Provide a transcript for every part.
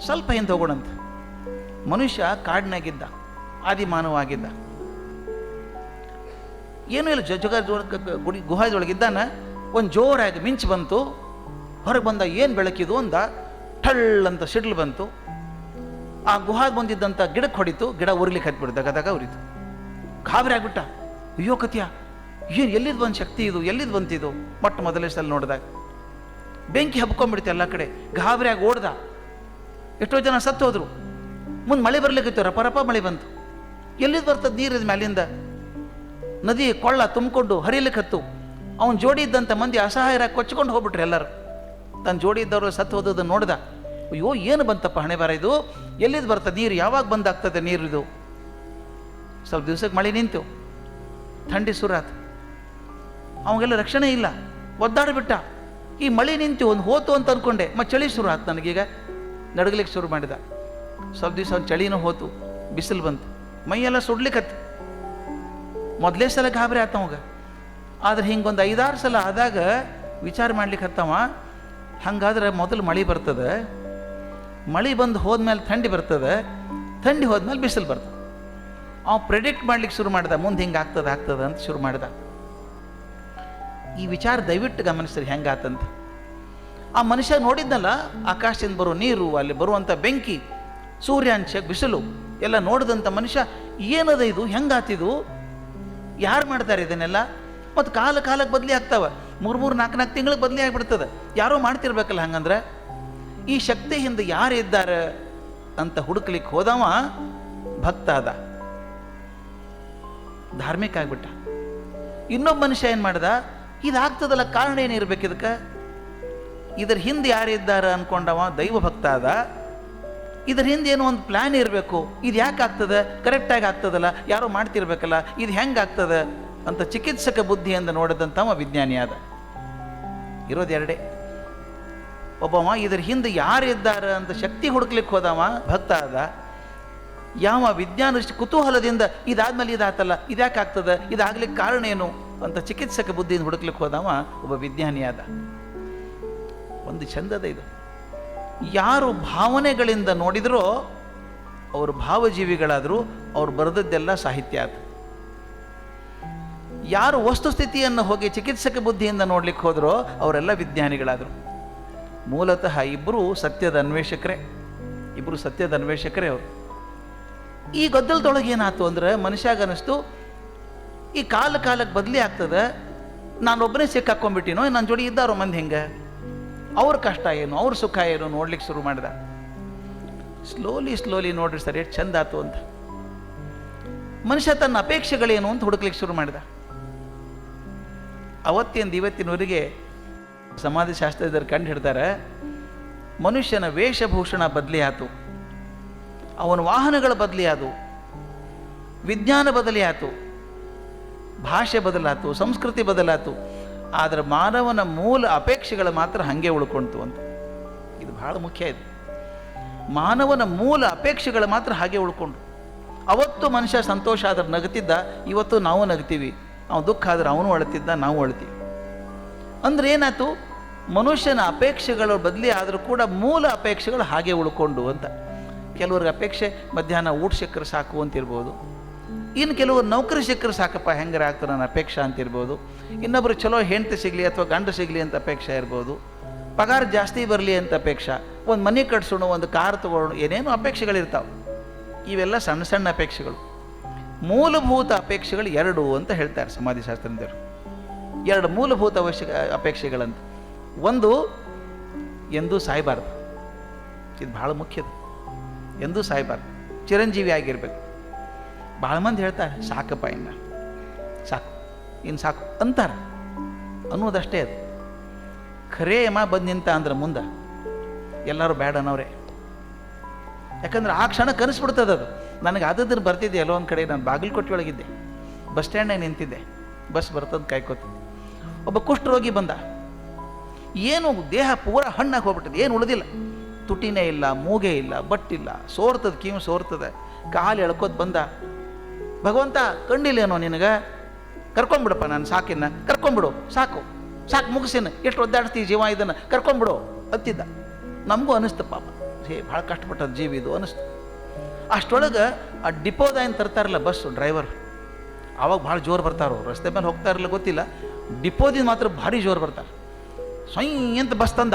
ಸ್ವಲ್ಪ ಹಿಂದೆ ಹೋಗೋಣಂತ. ಮನುಷ್ಯ ಕಾಡಿನಾಗಿದ್ದ, ಆದಿಮಾನವಾಗಿದ್ದ. ಏನೂ ಇಲ್ಲ ಜಗ ಗುಡಿ ಗುಹಾದೊಳಗಿದ್ದಾನ ಒಂದು ಜೋರಾಗಿ ಮಿಂಚು ಬಂತು. ಹೊರಗೆ ಬಂದ ಏನು ಬೆಳಕಿದು ಅಂದ, ಠಳ್ ಅಂತ ಸಿಡ್ಲು ಬಂತು. ಆ ಗುಹಾದ ಬಂದಿದ್ದಂಥ ಗಿಡಕ್ಕೆ ಹೊಡಿತು, ಗಿಡ ಉರಿಲಿಕ್ಕೆ ಹತ್ಬಿಡ್ತು ದಗದಾಗ ಉರಿತು. ಗಾಬರಿ ಆಗ್ಬಿಟ್ಟ. ಅಯ್ಯೋ ಕತಿಯ, ಏನು ಎಲ್ಲಿದ್ ಬಂದು ಶಕ್ತಿ ಇದು, ಎಲ್ಲಿದ್ ಬಂತಿದು? ಮೊಟ್ಟ ಮೊದಲನೇ ಸಲ ನೋಡಿದಾಗ. ಬೆಂಕಿ ಹಬ್ಕೊಂಡ್ಬಿಡ್ತು ಎಲ್ಲ ಕಡೆ. ಗಾಬರಿಯಾಗಿ ಓಡ್ದ. ಎಷ್ಟೋ ಜನ ಸತ್ತು ಹೋದರು ಮುಂದೆ ಮಳೆ ಬರ್ಲಿಕ್ಕಿತ್ತು, ರಪ ರಪ ಮಳೆ ಬಂತು. ಎಲ್ಲಿದ್ದು ಬರ್ತದೆ ನೀರು ಇದು ಮ್ಯಾಲಿಂದ? ನದಿ ಕೊಳ್ಳ ತುಂಬಿಕೊಂಡು ಹರಿಲಿಕ್ಕೆ ಹತ್ತು ಅವನು ಜೋಡಿ ಇದ್ದಂಥ ಮಂದಿ ಅಸಹಾಯರಾಗಿ ಕೊಚ್ಕೊಂಡು ಹೋಗ್ಬಿಟ್ರು ಎಲ್ಲರೂ. ತನ್ನ ಜೋಡಿ ಇದ್ದವರು ಸತ್ತು ಹೋದದನ್ನು ನೋಡ್ದ, ಅಯ್ಯೋ, ಏನು ಬಂತಪ್ಪ ಹಣೆ ಬರ ಇದು? ಎಲ್ಲಿದ್ದು ಬರ್ತದೆ ನೀರು? ಯಾವಾಗ ಬಂದಾಗ್ತದೆ ನೀರು ಇದು? ಸ್ವಲ್ಪ ದಿವ್ಸಕ್ಕೆ ಮಳೆ ನಿಂತು. ಥಂಡಿ ಸುರಾತ್. ಅವಾಗೆಲ್ಲ ರಕ್ಷಣೆ ಇಲ್ಲ. ಒದ್ದಾಡಿಬಿಟ್ಟ. ಈ ಮಳೆ ನಿಂತು ಒಂದು ಹೋತು ಅಂತ ಅಂದ್ಕೊಂಡೆ ಮತ್ತೆ ಚಳಿ ಶುರು ಆಯ್ತು ನನಗೀಗ. ನಡಗಲಿಕ್ಕೆ ಶುರು ಮಾಡಿದ. ಸ್ವಲ್ಪ ದಿವಸ ಅವ್ನು ಚಳಿನೂ ಹೋತು, ಬಿಸಿಲು ಬಂತು, ಮೈಯೆಲ್ಲ ಸುಡ್ಲಿಕ್ಕತ್ತು ಮೊದಲೇ ಸಲ ಗಾಬರಿ ಆತ ಅವಾಗ ಆದ್ರೆ ಹಿಂಗೊಂದು ಐದಾರು ಸಲ ಆದಾಗ ವಿಚಾರ ಮಾಡ್ಲಿಕ್ಕೆ ಹತ್ತವ, ಹಂಗಾದ್ರೆ ಮೊದಲು ಮಳೆ ಬರ್ತದೆ. ಮಳೆ ಬಂದು ಹೋದ್ಮೇಲೆ ಥಂಡಿ ಬರ್ತದೆ, ಥಂಡಿ ಹೋದ್ಮೇಲೆ ಬಿಸಿಲು ಬರ್ತದೆ. ಅವ ಪ್ರೆಡಿಕ್ಟ್ ಮಾಡ್ಲಿಕ್ಕೆ ಶುರು ಮಾಡ್ದ, ಮುಂದೆ ಹಿಂಗೆ ಆಗ್ತದೆ ಆಗ್ತದೆ ಅಂತ ಶುರು ಮಾಡ್ದ. ಈ ವಿಚಾರ ದಯವಿಟ್ಟು ಗಮನಿಸ್ರಿ ಹೆಂಗಾತಂತ. ಆ ಮನುಷ್ಯ ನೋಡಿದ್ನಲ್ಲ, ಆಕಾಶದಿಂದ ಬರೋ ನೀರು, ಅಲ್ಲಿ ಬರುವಂಥ ಬೆಂಕಿ, ಸೂರ್ಯಾಂಶ, ಬಿಸಿಲು, ಎಲ್ಲ ನೋಡಿದಂಥ ಮನುಷ್ಯ, ಏನದ ಇದು? ಹೆಂಗಾತಿದು? ಯಾರು ಮಾಡ್ತಾರೆ ಇದನ್ನೆಲ್ಲ? ಮತ್ತು ಕಾಲ ಕಾಲಕ್ಕೆ ಬದಲಿ ಆಗ್ತಾವೆ. ಮೂರು ಮೂರು, ನಾಲ್ಕು ನಾಲ್ಕು ತಿಂಗಳಿಗೆ ಬದಲಿ ಆಗಿಬಿಡ್ತದೆ. ಯಾರೋ ಮಾಡ್ತಿರ್ಬೇಕಲ್ಲ ಹಂಗಂದ್ರೆ? ಈ ಶಕ್ತಿ ಹಿಂದೆ ಯಾರು ಇದ್ದಾರೆ ಅಂತ ಹುಡುಕ್ಲಿಕ್ಕೆ ಹೋದವ ಭಕ್ತ ಅದ ಧಾರ್ಮಿಕ ಆಗ್ಬಿಟ್ಟ. ಇನ್ನೊಬ್ಬ ಮನುಷ್ಯ ಏನು ಮಾಡ್ದ? ಇದಾಗ್ತದಲ್ಲ, ಕಾರಣ ಏನಿರ್ಬೇಕು ಇದಕ್ಕೆ ಇದ್ರ ಹಿಂದೆ ಯಾರಿದ್ದಾರೆ ಅನ್ಕೊಂಡವ ದೈವ ಭಕ್ತ ಅದ ಇದ್ರ ಹಿಂದೆ ಏನೋ ಒಂದು ಪ್ಲ್ಯಾನ್ ಇರಬೇಕು. ಇದು ಯಾಕೆ ಆಗ್ತದೆ? ಕರೆಕ್ಟಾಗಿ ಆಗ್ತದಲ್ಲ. ಯಾರೋ ಮಾಡ್ತಿರ್ಬೇಕಲ್ಲ. ಇದು ಹೆಂಗೆ ಆಗ್ತದೆ? ಅಂತ ಚಿಕಿತ್ಸಕ ಬುದ್ಧಿಯಿಂದ ನೋಡಿದಂಥವ ವಿಜ್ಞಾನಿ ಆದ. ಇರೋದು ಎರಡೇ ಒಬ್ಬವ ಇದ್ರ ಹಿಂದೆ ಯಾರಿದ್ದಾರೆ ಅಂತ ಶಕ್ತಿ ಹುಡುಕ್ಲಿಕ್ಕೆ ಹೋದವ ಭಕ್ತ ಅದ ಯಾವ ವಿಜ್ಞಾನ ಕುತೂಹಲದಿಂದ ಇದಾದ್ಮೇಲೆ ಇದಾತಲ್ಲ ಇದ್ಯಾಕೆ ಆಗ್ತದೆ? ಇದಾಗ್ಲಿಕ್ಕೆ ಕಾರಣ ಏನು? ಅಂತ ಚಿಕಿತ್ಸಕ ಬುದ್ಧಿಯಿಂದ ಹುಡುಕ್ಲಿಕ್ಕೆ ಹೋದವ ಒಬ್ಬ ವಿಜ್ಞಾನಿ ಆದ. ಒಂದು ಚಂದದ ಇದು. ಯಾರು ಭಾವನೆಗಳಿಂದ ನೋಡಿದ್ರೋ ಅವರು ಭಾವಜೀವಿಗಳಾದರೂ ಅವ್ರು ಬರೆದದ್ದೆಲ್ಲ ಸಾಹಿತ್ಯ ಅದು. ಯಾರು ವಸ್ತುಸ್ಥಿತಿಯನ್ನು ಹೋಗಿ ಚಿಕಿತ್ಸಕ ಬುದ್ಧಿಯಿಂದ ನೋಡ್ಲಿಕ್ಕೆ ಹೋದರೋ ಅವರೆಲ್ಲ ವಿಜ್ಞಾನಿಗಳಾದರು. ಮೂಲತಃ ಇಬ್ಬರು ಸತ್ಯದ ಅನ್ವೇಷಕರೇ ಇಬ್ಬರು ಸತ್ಯದ ಅನ್ವೇಷಕರೇ ಅವರು. ಈ ಗದ್ದಲದೊಳಗೆ ಏನಾಯ್ತು ಅಂದರೆ ಮನುಷ್ಯಾಗ ಅನ್ನಿಸ್ತು ಈ ಕಾಲ ಕಾಲಕ್ಕೆ ಬದಲಿ ಆಗ್ತದೆ, ನಾನೊಬ್ಬನೇ ಸಿಕ್ಕಾಕೊಂಡ್ಬಿಟ್ಟಿನೋ ನನ್ನ ಜೋಡಿ ಇದ್ದಾರೋ ಮಂದಿ ಹೆಂಗೆ? ಅವ್ರ ಕಷ್ಟ ಏನು, ಅವ್ರ ಸುಖ ಏನು ನೋಡ್ಲಿಕ್ಕೆ ಶುರು ಮಾಡಿದ. ಸ್ಲೋಲಿ ಸ್ಲೋಲಿ ನೋಡ್ರಿ ಸರ್, ಎಷ್ಟು ಚಂದ ಆತು ಅಂತ. ಮನುಷ್ಯ ತನ್ನ ಅಪೇಕ್ಷೆಗಳೇನು ಅಂತ ಹುಡುಕ್ಲಿಕ್ಕೆ ಶುರು ಮಾಡಿದ. ಅವತ್ತಿಂದ ಇವತ್ತಿನವರಿಗೆ ಸಮಾಧಿ ಶಾಸ್ತ್ರದವರು ಕಂಡು ಹಿಡ್ತಾರೆ, ಮನುಷ್ಯನ ವೇಷಭೂಷಣ ಬದಲಿ ಆತು. ಅವನ ವಾಹನಗಳ ಬದಲಿ ಆದವು ವಿಜ್ಞಾನ ಬದಲಿ ಆತು. ಭಾಷೆ ಬದಲಾತು, ಸಂಸ್ಕೃತಿ ಬದಲಾತು. ಆದರೆ ಮಾನವನ ಮೂಲ ಅಪೇಕ್ಷೆಗಳು ಮಾತ್ರ ಹಾಗೆ ಉಳ್ಕೊಳ್ತು ಅಂತ. ಇದು ಬಹಳ ಮುಖ್ಯ ಇದು. ಮಾನವನ ಮೂಲ ಅಪೇಕ್ಷೆಗಳು ಮಾತ್ರ ಹಾಗೆ ಉಳ್ಕೊಂಡು ಅವತ್ತು ಮನುಷ್ಯ ಸಂತೋಷ ಆದ್ರೆ ನಗುತ್ತಿದ್ದ ಇವತ್ತು ನಾವು ನಗ್ತೀವಿ. ಅವನು ದುಃಖ ಆದ್ರೆ ಅವನು ಅಳ್ತಿದ್ದ ನಾವು ಅಳ್ತೀವಿ ಅಂದ್ರೆ ಏನಾಯ್ತು? ಮನುಷ್ಯನ ಅಪೇಕ್ಷೆಗಳು ಬದಲಿ ಆದರೂ ಕೂಡ ಮೂಲ ಅಪೇಕ್ಷೆಗಳು ಹಾಗೆ ಉಳ್ಕೊಂಡು ಅಂತ. ಕೆಲವ್ರಿಗೆ ಅಪೇಕ್ಷೆ ಮಧ್ಯಾಹ್ನ ಊಟ ಸಿಕ್ಕರೆ ಸಾಕು ಅಂತಿರ್ಬೋದು ಇನ್ನು ಕೆಲವರು ನೌಕರಿ ಸಿಕ್ಕರೆ ಸಾಕಪ್ಪ, ಹೆಂಗಾರ ಆಗ್ತದೆ ನನ್ನ ಅಪೇಕ್ಷೆ ಅಂತಿರ್ಬೋದು ಇನ್ನೊಬ್ರು ಚಲೋ ಹೆಂಡತಿ ಸಿಗಲಿ ಅಥವಾ ಗಂಡು ಸಿಗಲಿ ಅಂತ ಅಪೇಕ್ಷೆ ಇರ್ಬೋದು. ಪಗಾರ ಜಾಸ್ತಿ ಬರಲಿ ಅಂತ ಅಪೇಕ್ಷೆ. ಒಂದು ಮನೆ ಕಟ್ಸೋಣ, ಒಂದು ಕಾರ್ ತೊಗೊಳ್ಳೋಣ ಏನೇನು ಅಪೇಕ್ಷೆಗಳಿರ್ತಾವೆ. ಇವೆಲ್ಲ ಸಣ್ಣ ಸಣ್ಣ ಅಪೇಕ್ಷೆಗಳು. ಮೂಲಭೂತ ಅಪೇಕ್ಷೆಗಳು ಎರಡು ಅಂತ ಹೇಳ್ತಾರೆ ಸಮಾಧಿ ಸಮಾಧಿಶಾಸ್ತ್ರಜ್ಞರು. ಎರಡು ಮೂಲಭೂತ ಅವಶ್ಯಕ ಅಪೇಕ್ಷೆಗಳಂತ. ಒಂದು, ಎಂದೂ ಸಾಯಬಾರ್ದು. ಇದು ಭಾಳ ಮುಖ್ಯದು. ಎಂದೂ ಸಾಯಬಾರ್ದು. ಚಿರಂಜೀವಿ ಆಗಿರ್ಬೇಕು. ಭಾಳ ಮಂದಿ ಹೇಳ್ತಾರೆ, ಸಾಕಪ್ಪ ಇನ್ನು, ಸಾಕು ಇನ್ನು ಸಾಕು, ಅಂತಾರೆ. ಅನ್ನೋದಷ್ಟೇ ಅದು. ಖರೇ ಯಮ ಬಂದು ನಿಂತ ಅಂದ್ರೆ ಮುಂದೆ ಎಲ್ಲರೂ ಬೇಡ ಅನ್ನೋರೆ. ಯಾಕಂದ್ರೆ ಆ ಕ್ಷಣ ಕನಸ್ಬಿಡ್ತದೆ ಅದು. ನನಗೆ ಅದ್ರ ಬರ್ತಿದ್ದೆ ಎಲ್ಲೋ ಒಂದು ಕಡೆ ನಾನು ಬಾಗಲಕೋಟೆ ಒಳಗಿದ್ದೆ ಬಸ್ ಸ್ಟ್ಯಾಂಡ್ನಾಗ ನಿಂತಿದ್ದೆ. ಬಸ್ ಬರ್ತದ ಕಾಯ್ಕೋತಿದ್ದೆ. ಒಬ್ಬ ಕುಷ್ಠರೋಗಿ ಬಂದ. ಏನು ದೇಹ ಪೂರ ಹಣ್ಣಾಗಿ ಹೋಗ್ಬಿಟ್ಟದೆ, ಏನು ಉಳಿದಿಲ್ಲ. ತುಟಿನೇ ಇಲ್ಲ, ಮೂಗೆ ಇಲ್ಲ, ಬಟ್ಟಿಲ್ಲ, ಸೋರ್ತದ, ಕಿವಿ ಸೋರ್ತದೆ, ಕಾಲು ಎಳ್ಕೋದು ಬಂದ. ಭಗವಂತ ಕಂಡಿಲ್ಲೇನೋ ನಿನಗೆ? ಕರ್ಕೊಂಬಿಡಪ್ಪ ನಾನು ಸಾಕಿನ್ನ ಕರ್ಕೊಂಬಿಡು ಸಾಕು. ಸಾಕು, ಮುಗಿಸಿನ. ಎಷ್ಟು ಒದ್ದಾಡ್ತೀವಿ ಜೀವ ಇದನ್ನು. ಕರ್ಕೊಂಬಿಡು ಅತ್ತಿದ್ದ ನಮಗೂ ಅನಿಸ್ತು ಪಾಪ. ಹೇ ಭಾಳ ಕಷ್ಟಪಟ್ಟದ ಜೀವಿ ಇದು, ಅನಿಸ್ತು. ಅಷ್ಟೊಳಗೆ ಆ ಡಿಪೋದಾಯನ್ ತರ್ತಾರಲ್ಲ ಬಸ್ಸು ಡ್ರೈವರ್ ಆವಾಗ ಭಾಳ ಜೋರು ಬರ್ತಾರೋ ರಸ್ತೆ ಮೇಲೆ ಹೋಗ್ತಾ ಇರಲ್ಲ ಗೊತ್ತಿಲ್ಲ. ಡಿಪೋದಿಂದ ಮಾತ್ರ ಭಾರಿ ಜೋರು ಬರ್ತಾರೆ. ಸ್ವಯಂ ಅಂತ ಬಸ್ ತಂದ.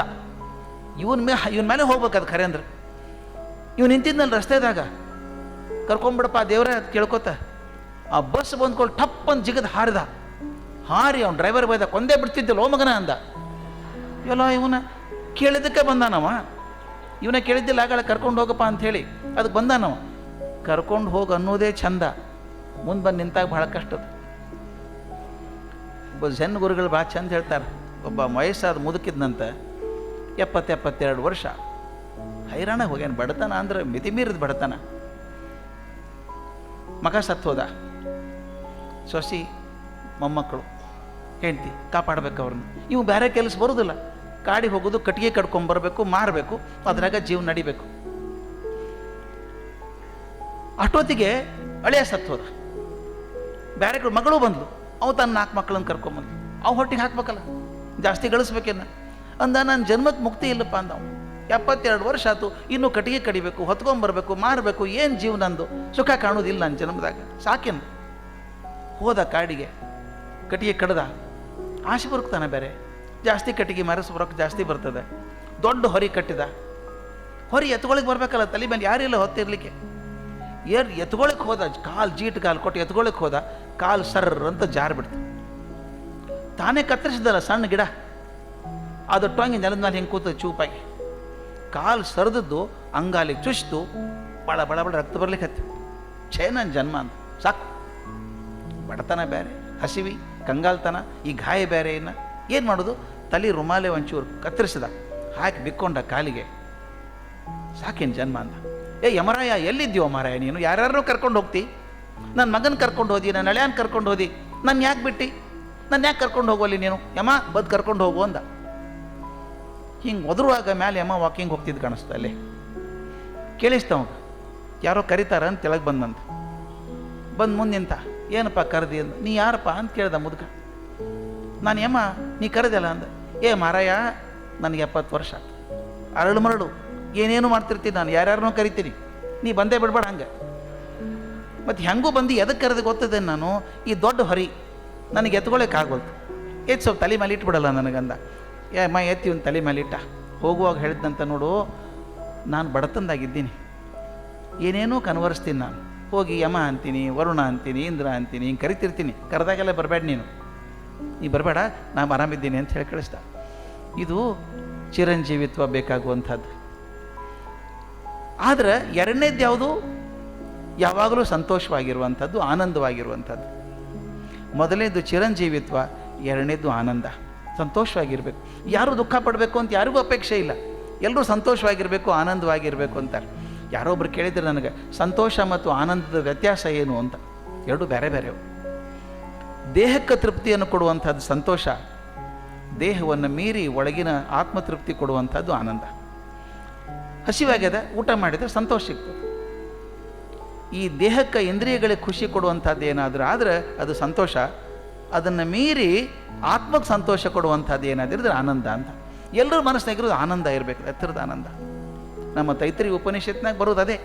ಇವನ್ ಮೇ, ಇವನ ಮೇಲೆ ಹೋಗ್ಬೇಕು ಅದು ಖರೆ ಅಂದ್ರೆ. ಇವ್ನು ನಿಂತಿದ್ನಲ್ಲ ರಸ್ತೆದಾಗ. ಕರ್ಕೊಂಬಿಡಪ್ಪ ದೇವ್ರೆ, ಅದು ಕೇಳ್ಕೊತ. ಆ ಬಸ್ ಬಂದ್ಕೊಂಡು ಟಪ್ ಅಂತ ಜಿಗದ್ ಹಾರಿದ. ಹಾರಿ ಅವ್ನು ಡ್ರೈವರ್ ಬೈದ, ಕೊಂದೇ ಬಿಡ್ತಿದ್ದಿಲ್ಲ, ಓ ಮಗನ ಅಂದ. ಇವಲ್ಲ ಇವನ ಕೇಳಿದ್ದಕ್ಕೆ ಬಂದಾನವ? ಇವನ ಕೇಳಿದ್ದಿಲ್ಲ ಆಗಳ ಕರ್ಕೊಂಡು ಹೋಗಪ್ಪ ಅಂತ ಹೇಳಿ. ಅದಕ್ಕೆ ಬಂದಾನವ? ಕರ್ಕೊಂಡು ಹೋಗಿ ಅನ್ನೋದೇ ಚಂದ ಮುಂದೆ ಬಂದು ನಿಂತಾಗ ಭಾಳ ಕಷ್ಟದ ಒಬ್ಬ ಜನ್ ಗುರುಗಳು ಭಾಳ ಚಂದ ಹೇಳ್ತಾರೆ. ಒಬ್ಬ ವಯಸ್ಸಾದ ಮುದುಕಿದ್ನಂತೆ ಎಪ್ಪತ್ತು ಎಪ್ಪತ್ತೆರಡು ವರ್ಷ. ಹೈರಾಣ ಹೋಗ್ಯಾನ, ಬಡತನ ಅಂದ್ರೆ ಮಿತಿ ಮೀರಿದ ಬಡತನ. ಮಗ ಸತ್ತೋದ. ಸೊಸಿ, ಮೊಮ್ಮಕ್ಕಳು, ಹೆಂಡ್ತಿ, ಕಾಪಾಡ್ಬೇಕು ಅವ್ರನ್ನ. ಇವು ಬೇರೆ ಕೆಲಸ ಬರೋದಿಲ್ಲ. ಕಾಡಿ ಹೋಗೋದು, ಕಟ್ಟಿಗೆ ಕಡ್ಕೊಂಬರ್ಬೇಕು ಮಾರಬೇಕು, ಅದ್ರಾಗ ಜೀವ ನಡಿಬೇಕು. ಅಷ್ಟೊತ್ತಿಗೆ ಹಳೆಯ ಸತ್ವದ ಬೇರೆ ಕಡೆ ಮಗಳು ಬಂದ್ಲು. ಅವು ತನ್ನ ನಾಲ್ಕು ಮಕ್ಕಳನ್ನ ಕರ್ಕೊಂಬಂದ್ಲು ಅವು ಹೊಟ್ಟಿಗೆ ಹಾಕ್ಬೇಕಲ್ಲ, ಜಾಸ್ತಿ ಗಳಿಸ್ಬೇಕೇನ? ಅಂದ ನನ್ನ ಜನ್ಮಕ್ಕೆ ಮುಕ್ತಿ ಇಲ್ಲಪ್ಪ ಅಂದ ಅವನು. ಎಪ್ಪತ್ತೆರಡು ವರ್ಷ ಆಯ್ತು ಇನ್ನೂ ಕಟ್ಟಿಗೆ ಕಡಿಬೇಕು ಹೊತ್ಕೊಂಬರ್ಬೇಕು ಮಾರಬೇಕು, ಏನು ಜೀವನಂದು ಸುಖ ಕಾಣೋದಿಲ್ಲ ನನ್ನ ಜನ್ಮದಾಗ. ಸಾಕೇನು? ಹೋದ ಕಾಡಿಗೆ ಕಟ್ಟಿಗೆ ಕಡ್ದ. ಆಶೆ ಬರುಕ್ತಾನೆ ಬೇರೆ. ಜಾಸ್ತಿ ಕಟ್ಟಿಗೆ ಮರಸ್ ಬರೋಕ್ಕೆ ಜಾಸ್ತಿ ಬರ್ತದೆ. ದೊಡ್ಡ ಹೊರಿ ಕಟ್ಟಿದ. ಹೊರಿ ಎತ್ಕೊಳಕ್ಕೆ ಬರಬೇಕಲ್ಲ ತಲೆ ಮೇಲೆ ಯಾರಿಲ್ಲ ಹೊತ್ತಿರ್ಲಿಕ್ಕೆ? ಏರ್ ಎತ್ಕೊಳಕ್ಕೆ ಹೋದ, ಕಾಲು ಜೀಟ್ ಕಾಲು ಕೊಟ್ಟು ಎತ್ಕೊಳಕ್ಕೆ ಹೋದ, ಕಾಲು ಸರ್ರ ಅಂತ ಜಾರ್ ಬಿಡ್ತು. ತಾನೇ ಕತ್ತರಿಸಿದಲ್ಲ ಸಣ್ಣ ಗಿಡ? ಅದು ಟೊಂಗಿ ನೆಲದ ಮೇಲೆ ಹಿಂಗೆ ಕೂತ ಚೂಪಾಗಿ ಕಾಲು ಸರಿದದ್ದು, ಅಂಗಾಲಿಗೆ ಚುಚ್ತು, ಬಳ ಬಳ ಬಳ ರಕ್ತ ಬರ್ಲಿಕ್ಕೆ ಹತ್ತಿ. ಜನ್ಮ ಅಂತ. ಸಾಕು. ಬಡತನ ಬೇರೆ, ಹಸಿವಿ, ಕಂಗಾಲ್ತನ, ಈ ಗಾಯ ಬೇರೆ ಇನ್ನು. ಏನು ಮಾಡೋದು? ತಲೆ ರುಮಾಲೆ ಒಂಚೂರು ಕತ್ತರಿಸಿದ. ಹಾಕಿ ಬಿಕ್ಕೊಂಡ ಕಾಲಿಗೆ. ಸಾಕೇನು ಜನ್ಮ ಅಂದ ಏ ಯಮರಾಯ ಎಲ್ಲಿದ್ದೀವೋ ಮಾರಾಯ ನೀನು? ಯಾರ್ಯಾರನ್ನೂ ಕರ್ಕೊಂಡು ಹೋಗ್ತಿ? ನನ್ನ ಮಗನ ಕರ್ಕೊಂಡು ಹೋದಿ ನನ್ನ ಹಳೆಯನ್ ಕರ್ಕೊಂಡು ಹೋದಿ. ನನ್ನ ಯಾಕೆ ಬಿಟ್ಟು? ನನ್ನ ಯಾಕೆ ಕರ್ಕೊಂಡು ಹೋಗೋಲಿ ನೀನು? ಯಮ, ಬದ್ ಕರ್ಕೊಂಡು ಹೋಗು ಅಂದ. ಹಿಂಗೆ ಒದರುವಾಗ ಮೇಲೆ ಯಮ ವಾಕಿಂಗ್ ಹೋಗ್ತಿದ್ದು ಕಾಣಿಸ್ತಾ ಅಲ್ಲಿ ಕೇಳಿಸ್ತವ ಯಾರೋ ಕರೀತಾರ ಅಂತ ಕೆಳಗೆ ಬಂದಂತ ಬಂದು ಮುಂದೆ ನಿಂತ. ಏನಪ್ಪ ಕರೆದಿ ಅಂದ ನೀ ಯಾರಪ್ಪ ಅಂತ ಕೇಳ್ದ ಮುದುಕ. ನಾನು, ಯಮ್ಮ, ನೀ ಕರೆದಲ್ಲ ಅಂದ. ಏ ಮಾರಾಯ, ನನಗೆ ಎಪ್ಪತ್ತು ವರ್ಷ ಅರಳು ಮರಳು, ಏನೇನು ಮಾಡ್ತಿರ್ತೀನಿ ನಾನು, ಯಾರ್ಯಾರನ್ನೂ ಕರಿತೀನಿ. ನೀ ಬಂದೇ ಬಿಡ್ಬೇಡ ಹಂಗೆ. ಮತ್ತು ಹೆಂಗೂ ಬಂದು ಎದಕ್ಕೆ ಕರೆದು ಗೊತ್ತದೆ ನಾನು? ಈ ದೊಡ್ಡ ಹೊರಿ, ನನಗೆ ಎತ್ಕೊಳ್ಳೋಕೆ ಆಗೋದು ಎತ್ತು ಸ್ವಲ್ಪ ತಲೆ ಮೇಲೆ ಇಟ್ಬಿಡಲ್ಲ ನನಗಂದ. ಏ ಅಮ್ಮ, ಎತ್ತಿ ಒಂದು ತಲೆ ಮೇಲೆ ಇಟ್ಟ. ಹೋಗುವಾಗ ಹೇಳಿದ್ದಂತ ನೋಡು, ನಾನು ಬಡತನದಾಗಿದ್ದೀನಿ. ಏನೇನೂ ಕನ್ವರ್ಸ್ತೀನಿ ನಾನು. ಹೋಗಿ ಯಮ ಅಂತೀನಿ, ವರುಣ ಅಂತೀನಿ, ಇಂದ್ರ ಅಂತೀನಿ, ಹಿಂಗೆ ಕರಿತಿರ್ತೀನಿ. ಕರೆದಾಗೆಲ್ಲ ಬರಬೇಡ ನೀನು. ನೀ ಬರಬೇಡ ನಾನು ಆರಾಮಿದ್ದೀನಿ ಅಂತ ಹೇಳಿ ಕಳಿಸ್ದ. ಇದು ಚಿರಂಜೀವಿತ್ವ ಬೇಕಾಗುವಂಥದ್ದು. ಆದರೆ ಎರಡನೇದು ಯಾವುದು? ಯಾವಾಗಲೂ ಸಂತೋಷವಾಗಿರುವಂಥದ್ದು, ಆನಂದವಾಗಿರುವಂಥದ್ದು. ಮೊದಲನೇದು ಚಿರಂಜೀವಿತ್ವ, ಎರಡನೇದು ಆನಂದ. ಸಂತೋಷವಾಗಿರಬೇಕು. ಯಾರು ದುಃಖ ಪಡಬೇಕು ಅಂತ ಯಾರಿಗೂ ಅಪೇಕ್ಷೆ ಇಲ್ಲ. ಎಲ್ಲರೂ ಸಂತೋಷವಾಗಿರಬೇಕು, ಆನಂದವಾಗಿರಬೇಕು ಅಂತಾರೆ. ಯಾರೋ ಒಬ್ರು ಕೇಳಿದ್ರೆ ನನಗೆ, ಸಂತೋಷ ಮತ್ತು ಆನಂದದ ವ್ಯತ್ಯಾಸ ಏನು ಅಂತ. ಎರಡು ಬೇರೆ ಬೇರೆವು ದೇಹಕ್ಕೆ ತೃಪ್ತಿಯನ್ನು ಕೊಡುವಂಥದ್ದು ಸಂತೋಷ, ದೇಹವನ್ನು ಮೀರಿ ಒಳಗಿನ ಆತ್ಮತೃಪ್ತಿ ಕೊಡುವಂಥದ್ದು ಆನಂದ. ಹಸಿವಾಗ್ಯದ ಊಟ ಮಾಡಿದರೆ ಸಂತೋಷ ಸಿಗ್ತದೆ. ಈ ದೇಹಕ್ಕೆ ಇಂದ್ರಿಯಗಳಿಗೆ ಖುಷಿ ಕೊಡುವಂಥದ್ದು ಏನಾದರೂ ಆದರೆ ಅದು ಸಂತೋಷ, ಅದನ್ನು ಮೀರಿ ಆತ್ಮಕ್ಕೆ ಸಂತೋಷ ಕೊಡುವಂಥದ್ದು ಏನಾದಿರಿದ್ರೆ ಆನಂದ ಅಂತ. ಎಲ್ಲರೂ ಮನಸ್ಸಿನಾಗಿರೋದು ಆನಂದ ಇರಬೇಕು, ಎತ್ತರದ ಆನಂದ. ನಮ್ಮ ತೈತ್ರಿ ಉಪನಿಷತ್ನಾಗ ಬರೋದು ಅದೇ.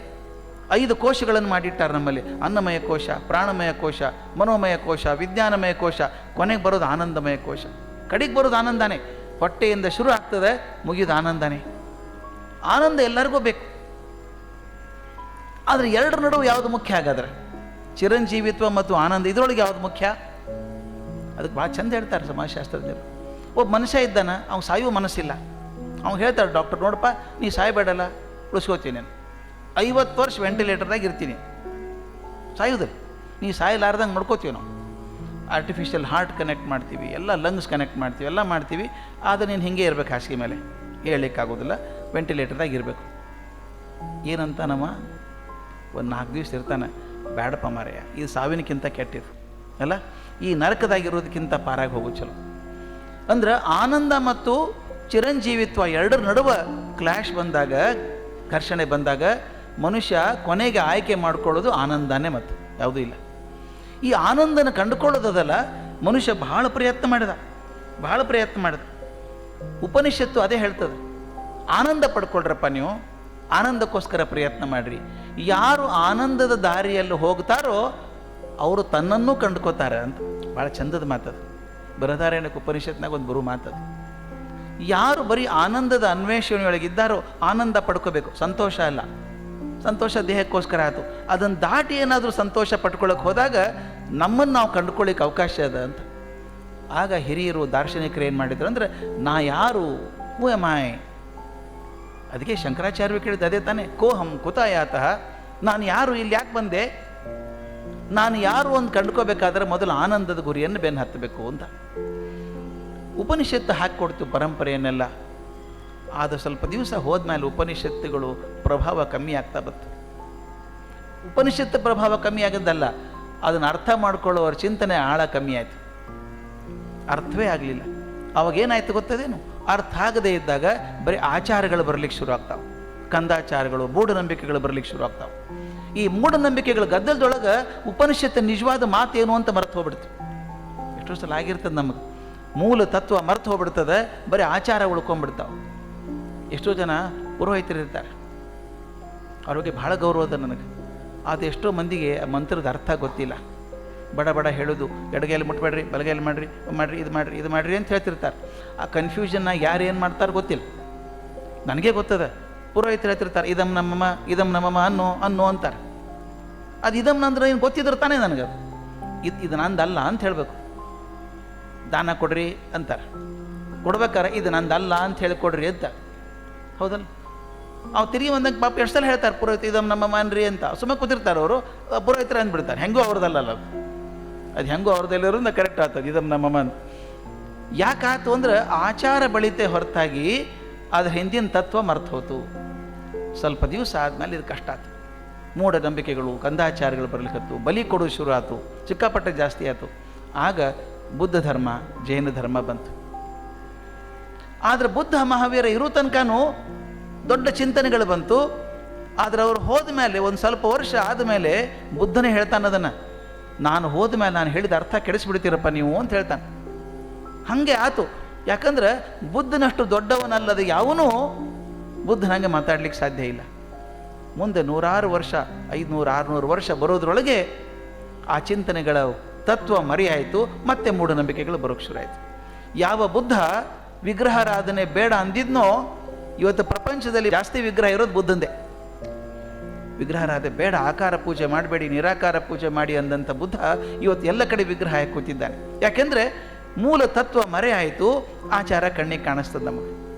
ಐದು ಕೋಶಗಳನ್ನು ಮಾಡಿಟ್ಟಾರೆ ನಮ್ಮಲ್ಲಿ. ಅನ್ನಮಯ ಕೋಶ, ಪ್ರಾಣಮಯ ಕೋಶ, ಮನೋಮಯ ಕೋಶ, ವಿಜ್ಞಾನಮಯ ಕೋಶ, ಕೊನೆಗೆ ಬರೋದು ಆನಂದಮಯ ಕೋಶ. ಕಡೆಗೆ ಬರೋದು ಆನಂದನೇ. ಹೊಟ್ಟೆಯಿಂದ ಶುರು ಆಗ್ತದೆ, ಮುಗಿಯೋದು ಆನಂದನೇ. ಆನಂದ ಎಲ್ಲರಿಗೂ ಬೇಕು. ಆದರೆ ಎರಡರ ನಡುವೆ ಯಾವುದು ಮುಖ್ಯ ಹಾಗಾದ್ರೆ? ಚಿರಂಜೀವಿತ್ವ ಮತ್ತು ಆನಂದ, ಇದರೊಳಗೆ ಯಾವುದು ಮುಖ್ಯ? ಅದಕ್ಕೆ ಭಾಳ ಚಂದ ಹೇಳ್ತಾರೆ ಸಮಾಜಶಾಸ್ತ್ರಜ್ಞರು. ಒಬ್ಬ ಮನುಷ್ಯ ಇದ್ದಾನ, ಅವ್ನು ಸಾಯುವ ಮನಸ್ಸಿಲ್ಲ. ಅವ್ನು ಹೇಳ್ತಾರೆ ಡಾಕ್ಟರ್ ನೋಡಪ್ಪ, ನೀ ಸಾಯ್ಬೇಡಲ್ಲ ಉಳಿಸ್ಕೋತೀನಿ ನಾನು. ಐವತ್ತು ವರ್ಷ ವೆಂಟಿಲೇಟರ್ದಾಗ ಇರ್ತೀನಿ. ಸಾಯೋದಿಲ್ಲ ನೀ ಸಾಯಲಾರ್ದಂಗೆ ನೋಡ್ಕೋತೀವಿ ನಾವು. ಆರ್ಟಿಫಿಷಿಯಲ್ ಹಾರ್ಟ್ ಕನೆಕ್ಟ್ ಮಾಡ್ತೀವಿ, ಎಲ್ಲ ಲಂಗ್ಸ್ ಕನೆಕ್ಟ್ ಮಾಡ್ತೀವಿ, ಎಲ್ಲ ಮಾಡ್ತೀವಿ. ಆದರೆ ನೀನು ಹಿಂಗೆ ಇರಬೇಕು ಹಾಸಿಗೆ ಮೇಲೆ. ಹೇಳಲಿಕ್ಕಾಗೋದಿಲ್ಲ. ವೆಂಟಿಲೇಟರ್ದಾಗ ಇರಬೇಕು. ಏನಂತ ನಮ್ಮ ಒಂದು ನಾಲ್ಕು ದಿವಸ ಇರ್ತಾನೆ, ಬ್ಯಾಡಪ್ಪ ಮಾರಯ್ಯ, ಇದು ಸಾವಿನಕ್ಕಿಂತ ಕೆಟ್ಟಿದ್ದು. ಅಲ್ಲ? ಈ ನರಕದಾಗಿರೋದಕ್ಕಿಂತ ಪಾರಾಗಿ ಹೋಗೋ ಚಲೋ. ಅಂದ್ರೆ ಆನಂದ ಮತ್ತು ಚಿರಂಜೀವಿತ್ವ ಎರಡರ ನಡುವೆ ಕ್ಲಾಶ್ ಬಂದಾಗ, ಘರ್ಷಣೆ ಬಂದಾಗ ಮನುಷ್ಯ ಕೊನೆಗೆ ಆಯ್ಕೆ ಮಾಡ್ಕೊಳ್ಳೋದು ಆನಂದನೇ ಮತ್ತು, ಯಾವುದೂ ಇಲ್ಲ. ಈ ಆನಂದನ ಕಂಡುಕೊಳ್ಳೋದಲ್ಲ ಮನುಷ್ಯ ಬಹಳ ಪ್ರಯತ್ನ ಮಾಡಿದ, ಬಹಳ ಪ್ರಯತ್ನ ಮಾಡಿದ. ಉಪನಿಷತ್ತು ಅದೇ ಹೇಳ್ತದೆ, ಆನಂದ ಪಡ್ಕೊಳ್ರಪ್ಪ ನೀವು, ಆನಂದಕ್ಕೋಸ್ಕರ ಪ್ರಯತ್ನ ಮಾಡಿರಿ. ಯಾರು ಆನಂದದ ದಾರಿಯಲ್ಲಿ ಹೋಗ್ತಾರೋ, ಅವರು ತನ್ನನ್ನು ಕಂಡುಕೋತಾರೆ ಅಂತ. ಭಾಳ ಚಂದದ ಮಾತದು. ಬೃಹಧಾರಾಯಣಕ್ಕೆ ಉಪನಿಷತ್ನಾಗ ಒಂದು ಬರು ಮಾತದು. ಯಾರು ಬರೀ ಆನಂದದ ಅನ್ವೇಷಣೆಯೊಳಗಿದ್ದಾರೋ ಆನಂದ ಪಡ್ಕೋಬೇಕು. ಸಂತೋಷ ಅಲ್ಲ. ಸಂತೋಷ ದೇಹಕ್ಕೋಸ್ಕರ ಆಯಿತು. ಅದನ್ನು ದಾಟಿ ಏನಾದರೂ ಸಂತೋಷ ಪಡ್ಕೊಳ್ಳೋಕೆ ಹೋದಾಗ ನಮ್ಮನ್ನು ನಾವು ಕಂಡುಕೊಳ್ಳಿಕ್ಕೆ ಅವಕಾಶ ಅದ ಅಂತ. ಆಗ ಹಿರಿಯರು, ದಾರ್ಶನಿಕರು ಏನು ಮಾಡಿದ್ರು ಅಂದರೆ, ನಾ ಯಾರು? ಹೂ ಎಮಾಯ್ ಅದಕ್ಕೆ ಶಂಕರಾಚಾರ್ಯ ಕೇಳಿದ್ದು ಅದೇ ತಾನೇ. ಕೋಹಂ ಕುತಾಯಾತಃ. ನಾನು ಯಾರು? ಇಲ್ಲಿ ಯಾಕೆ ಬಂದೆ? ನಾನು ಯಾರು ಒಂದು ಕಂಡುಕೋಬೇಕಾದ್ರೆ ಮೊದಲು ಆನಂದದ ಗುರಿಯನ್ನು ಬೆನ್ನು ಹತ್ತಬೇಕು ಅಂತ. ಉಪನಿಷತ್ತು ಹಾಕಿಕೊಡ್ತು ಪರಂಪರೆಯನ್ನೆಲ್ಲ. ಆದ ಸ್ವಲ್ಪ ದಿವಸ ಹೋದ್ಮೇಲೆ ಉಪನಿಷತ್ತುಗಳು ಪ್ರಭಾವ ಕಮ್ಮಿ ಆಗ್ತಾ ಬಂತು ಉಪನಿಷತ್ತು ಪ್ರಭಾವ ಕಮ್ಮಿ ಆಗದ್ದಲ್ಲ, ಅದನ್ನು ಅರ್ಥ ಮಾಡ್ಕೊಳ್ಳೋರ ಚಿಂತನೆ ಆಳ ಕಮ್ಮಿ ಆಯಿತು. ಅರ್ಥವೇ ಆಗಲಿಲ್ಲ. ಅವಾಗೇನಾಯ್ತು ಗೊತ್ತದೇನು? ಅರ್ಥ ಆಗದೇ ಇದ್ದಾಗ ಬರೀ ಆಚಾರಗಳು ಬರಲಿಕ್ಕೆ ಶುರು ಆಗ್ತಾವೆ. ಕಂದಾಚಾರಗಳು, ಮೂಢನಂಬಿಕೆಗಳು ಬರಲಿಕ್ಕೆ ಶುರು ಆಗ್ತಾವೆ. ಈ ಮೂಢನಂಬಿಕೆಗಳ ಗದ್ದಲದೊಳಗೆ ಉಪನಿಷತ್ತು ನಿಜವಾದ ಮಾತೇನು ಅಂತ ಮರೆತು ಹೋಗ್ಬಿಡ್ತು. ಎಷ್ಟೋ ಸಲ ಆಗಿರ್ತದೆ ನಮಗೆ. ಮೂಲ ತತ್ವ ಮರೆತು ಹೋಗ್ಬಿಡ್ತದೆ, ಬರೀ ಆಚಾರ ಉಳ್ಕೊಂಡ್ಬಿಡ್ತಾವೆ. ಎಷ್ಟೋ ಜನ ಪುರೋಹಿತರು ಇರ್ತಾರೆ ಅವ್ರ ಬಗ್ಗೆ ಭಾಳ ಗೌರವ ಅದ ನನಗೆ. ಅದು ಎಷ್ಟೋ ಮಂದಿಗೆ ಆ ಮಂತ್ರದ ಅರ್ಥ ಗೊತ್ತಿಲ್ಲ. ಬಡ ಬಡ ಹೇಳೋದು ಎಡಗೈಯಲ್ಲಿ ಮುಟ್ಬೇಡ್ರಿ ಬಲಗೈಯಲ್ಲಿ ಮಾಡಿರಿ ಮಾಡಿರಿ, ಇದು ಮಾಡಿರಿ ಇದು ಮಾಡಿರಿ ಅಂತ ಹೇಳ್ತಿರ್ತಾರೆ. ಆ ಕನ್ಫ್ಯೂಷನ್ನ ಯಾರು ಏನು ಮಾಡ್ತಾರೆ ಗೊತ್ತಿಲ್ಲ. ನನಗೆ ಗೊತ್ತದ. ಪುರೋಹಿತರು ಹೇಳ್ತಿರ್ತಾರೆ ಇದಮ್ ನಮ್ಮಮ್ಮ ಇದಮ್ ನಮ್ಮಮ್ಮ ಅನ್ನೋ ಅನ್ನೋ ಅಂತಾರೆ. ಅದು ಇದಮ್ ನಂದ್ರೆ ಏನು ಗೊತ್ತಿದ್ರೆ ತಾನೇ ನನಗೆ ಇದು ಇದು ನಂದಲ್ಲ ಅಂತ ಹೇಳಬೇಕು. ದಾನ ಕೊಡ್ರಿ ಅಂತಾರೆ. ಕೊಡ್ಬೇಕಾರೆ ಇದು ನಂದಲ್ಲ ಅಂತ ಹೇಳಿ ಕೊಡ್ರಿ ಅಂತ. ಹೌದಲ್ಲ? ಅವ್ರು ತಿರುಗಿ ಒಂದಂಗೆ ಪಾಪ ಎಷ್ಟು ಸಲ ಹೇಳ್ತಾರೆ ಪುರೋಹಿತ ಇದಮ್ ನಮ್ಮ ಮಾನ್ರಿ ಅಂತ. ಸುಮ್ಮನೆ ಕೂತಿರ್ತಾರೆ ಅವರು ಪುರೋಹಿತರು ಅಂದ್ಬಿಡ್ತಾರೆ. ಹೆಂಗೂ ಅವ್ರದಲ್ಲಲ್ಲ ಅದು. ಹೆಂಗೂ ಅವ್ರದಲ್ಲಿರೋದ್ರಿಂದ ಕರೆಕ್ಟ್ ಆಗ್ತದೆ ಇದಮ್ ನಮ್ಮ ಮನ್. ಯಾಕಾತು ಅಂದ್ರೆ ಆಚಾರ ಬಳಿತೆ ಹೊರತಾಗಿ ಅದ್ರ ಹಿಂದಿನ ತತ್ವ ಮರ್ತು ಹೋತು ಸ್ವಲ್ಪ ದಿವಸ ಆದಮೇಲೆ ಇದು ಕಷ್ಟ ಆಯ್ತು ಮೂಢನಂಬಿಕೆಗಳು, ಕಂದಾಚಾರಗಳು ಬರಲಿಕ್ಕೆ ಬಲಿ ಕೊಡೋದು ಶುರು ಆಯಿತು ಚಿಕ್ಕಪಟ್ಟೆ ಜಾಸ್ತಿ ಆಯಿತು ಆಗ ಬುದ್ಧ ಧರ್ಮ, ಜೈನ ಧರ್ಮ ಬಂತು. ಆದರೆ ಬುದ್ಧ ಮಹಾವೀರ ಇರೋ ತನಕನೂ ದೊಡ್ಡ ಚಿಂತನೆಗಳು ಬಂತು. ಆದರೆ ಅವ್ರು ಹೋದ ಮೇಲೆ ಒಂದು ಸ್ವಲ್ಪ ವರ್ಷ ಆದಮೇಲೆ ಬುದ್ಧನೇ ಹೇಳ್ತಾನೆ ಅದನ್ನು, ನಾನು ಹೋದ ಮೇಲೆ ನಾನು ಹೇಳಿದ ಅರ್ಥ ಕೆಡಿಸ್ಬಿಡ್ತೀರಪ್ಪ ನೀವು ಅಂತ ಹೇಳ್ತಾನೆ. ಹಾಗೆ ಆತು. ಯಾಕಂದ್ರೆ ಬುದ್ಧನಷ್ಟು ದೊಡ್ಡವನಲ್ಲದ ಯಾವನೂ ಬುದ್ಧನ ಹಂಗೆ ಮಾತಾಡ್ಲಿಕ್ಕೆ ಸಾಧ್ಯ ಇಲ್ಲ. ಮುಂದೆ ನೂರಾರು ವರ್ಷ, ಐದುನೂರು, ಆರುನೂರು ವರ್ಷ ಬರೋದ್ರೊಳಗೆ ಆ ಚಿಂತನೆಗಳ ತತ್ವ ಮರೆಯಾಯಿತು, ಮತ್ತೆ ಮೂಢನಂಬಿಕೆಗಳು ಬರೋಕ್ಕೆ ಶುರು ಆಯಿತು. ಯಾವ ಬುದ್ಧ ವಿಗ್ರಹಾರಾಧನೆ ಬೇಡ ಅಂದಿದ್ನೋ, ಇವತ್ತು ಪ್ರಪಂಚದಲ್ಲಿ ಜಾಸ್ತಿ ವಿಗ್ರಹ ಇರೋದು ಬುದ್ಧಂದೇ. ವಿಗ್ರಹಾರಾಧನೆ ಬೇಡ, ಆಕಾರ ಪೂಜೆ ಮಾಡಬೇಡಿ, ನಿರಾಕಾರ ಪೂಜೆ ಮಾಡಿ ಅಂದಂಥ ಬುದ್ಧ ಇವತ್ತು ಎಲ್ಲ ಕಡೆ ವಿಗ್ರಹ ಹಾಕಿ ಕೂತಿದ್ದಾನೆ. ಯಾಕೆಂದರೆ ಮೂಲ ತತ್ವ ಮರೆ ಆಯಿತು ಆಚಾರ ಕಣ್ಣಿಗೆ ಕಾಣಿಸ್ತದೆ ನಮಗೆ.